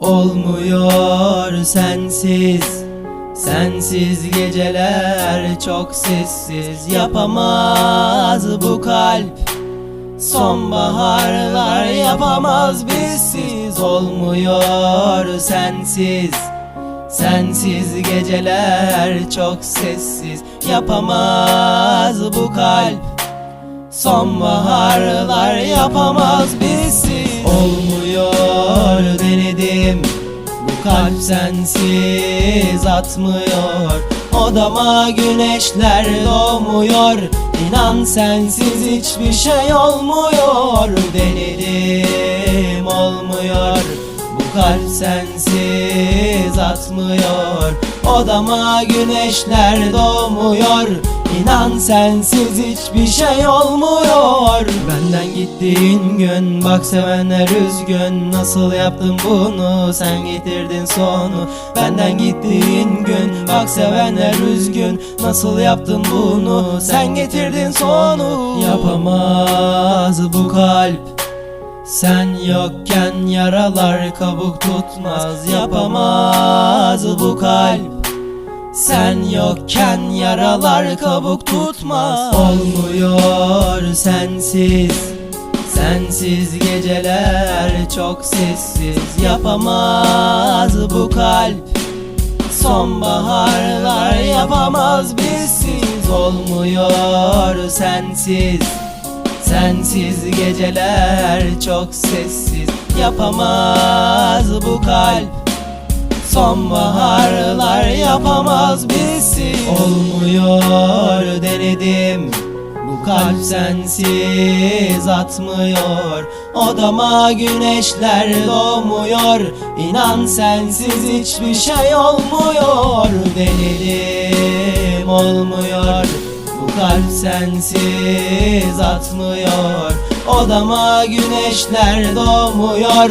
Olmuyor sensiz Sensiz geceler çok sessiz. Yapamaz bu kalp Sonbaharlar yapamaz bizsiz. Olmuyor sensiz Sensiz geceler çok sessiz. Yapamaz bu kalp Sonbaharlar yapamaz bizsiz. Olmuyor denedim Bu kalp sensiz atmıyor. Odama güneşler doğmuyor. İnan sensiz hiçbir şey olmuyor. Denedim olmuyor. Bu kalp sensiz atmıyor. Odama güneşler doğmuyor İnan sensiz hiçbir şey olmuyor. Benden gittiğin gün bak sevenler üzgün. Nasıl yaptın bunu? Sen getirdin sonu. Benden gittiğin gün bak sevenler üzgün. Nasıl yaptın bunu? Sen getirdin sonu. Yapamaz bu kalp. Sen yokken yaralar kabuk tutmaz. Yapamaz bu kalp sen yokken yaralar kabuk tutmaz. Olmuyor sensiz. Sensiz geceler çok sessiz. Yapamaz bu kalp. Sonbaharlar yapamaz bizsiz. Olmuyor sensiz. Sensiz geceler çok sessiz. Yapamaz bu kalp Sonbaharlar yapamaz bizi Olmuyor denedim Bu kalp sensiz atmıyor. Odama güneşler doğmuyor İnan sensiz hiçbir şey olmuyor. Denedim olmuyor bu kalp sensiz atmıyor Odama güneşler doğmuyor.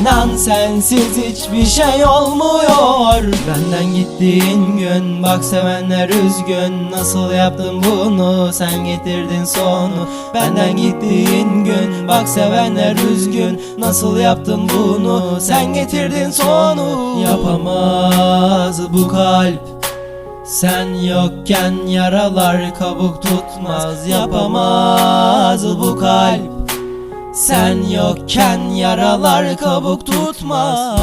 İnan sensiz hiçbir şey olmuyor. Benden gittiğin gün bak sevenler üzgün. Nasıl yaptın bunu? Sen getirdin sonu. Benden gittiğin gün bak sevenler üzgün. Nasıl yaptın bunu? Sen getirdin sonu. Yapamaz bu kalp sen yokken yaralar kabuk tutmaz Yapamaz bu kalp. Sen yokken yaralar kabuk tutmaz